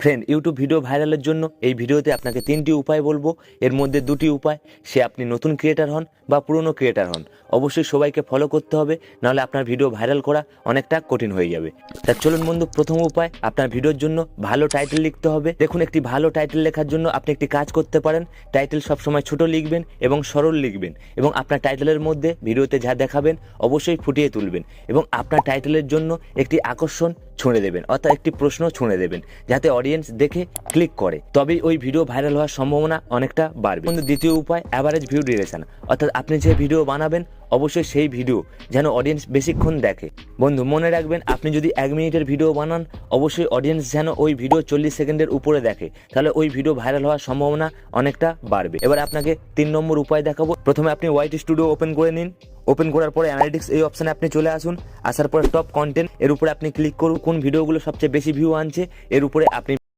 Friend YouTube video ভাইরালের জন্য এই ভিডিওতে আপনাকে তিনটি উপায় বলব। এর মধ্যে দুটি উপায়, সে আপনি নতুন ক্রিয়েটার হন বা পুরনো ক্রিয়েটার হন। অবশ্যই সবাইকে ফলো করতে হবে, নাহলে আপনার ভিডিও ভাইরাল করা অনেকটা কঠিন হয়ে যাবে। তা চলুন বন্ধু, প্রথম উপায়, আপনার ভিডিওর জন্য ভালো টাইটেল লিখতে হবে। দেখুন, একটি ভালো টাইটেল লেখার জন্য আপনি একটি কাজ করতে পারেন। টাইটেল সবসময় ছোট লিখবেন এবং সরল লিখবেন এবং আপনার টাইটেলের মধ্যে ভিডিওতে যা দেখাবেন, অবশ্যই ফুটিয়ে তুলবেন এবং আপনার টাইটেলের জন্য একটি আকর্ষণ ছুঁড়ে দেবেন, অর্থাৎ একটি প্রশ্ন ছুঁড়ে দেবেন, যাতে অডিয়েন্স দেখে ক্লিক করে। তবে ওই ভিডিও ভাইরাল হওয়ার সম্ভাবনা অনেকটা বাড়বে। দ্বিতীয় উপায় অ্যাভারেজ ভিউ ডিউরেশন অর্থাৎ আপনি যে ভিডিও বানাবেন অবশ্যই সেই ভিডিও যেন অডিয়েন্স বেশিক্ষণ দেখে। বন্ধু, মনে রাখবেন, আপনি যদি এক মিনিটের ভিডিও বানান, অবশ্যই অডিয়েন্স যেন ওই ভিডিও চল্লিশ সেকেন্ডের উপরে দেখে। তাহলে ওই ভিডিও ভাইরাল হওয়ার সম্ভাবনা অনেকটা বাড়বে। এবার আপনাকে তিন নম্বর উপায় দেখাবো। প্রথমে আপনি হোয়াইট স্টুডিও ওপেন করে নিন। ওপেন করার পরে অ্যানালিটিক্স এই অপশানে আপনি চলে আসুন। আসার পরে টপ কন্টেন্ট এর উপরে আপনি ক্লিক করুন। কোন ভিডিওগুলো সবচেয়ে বেশি ভিউ আনছে, এর উপরে আপনি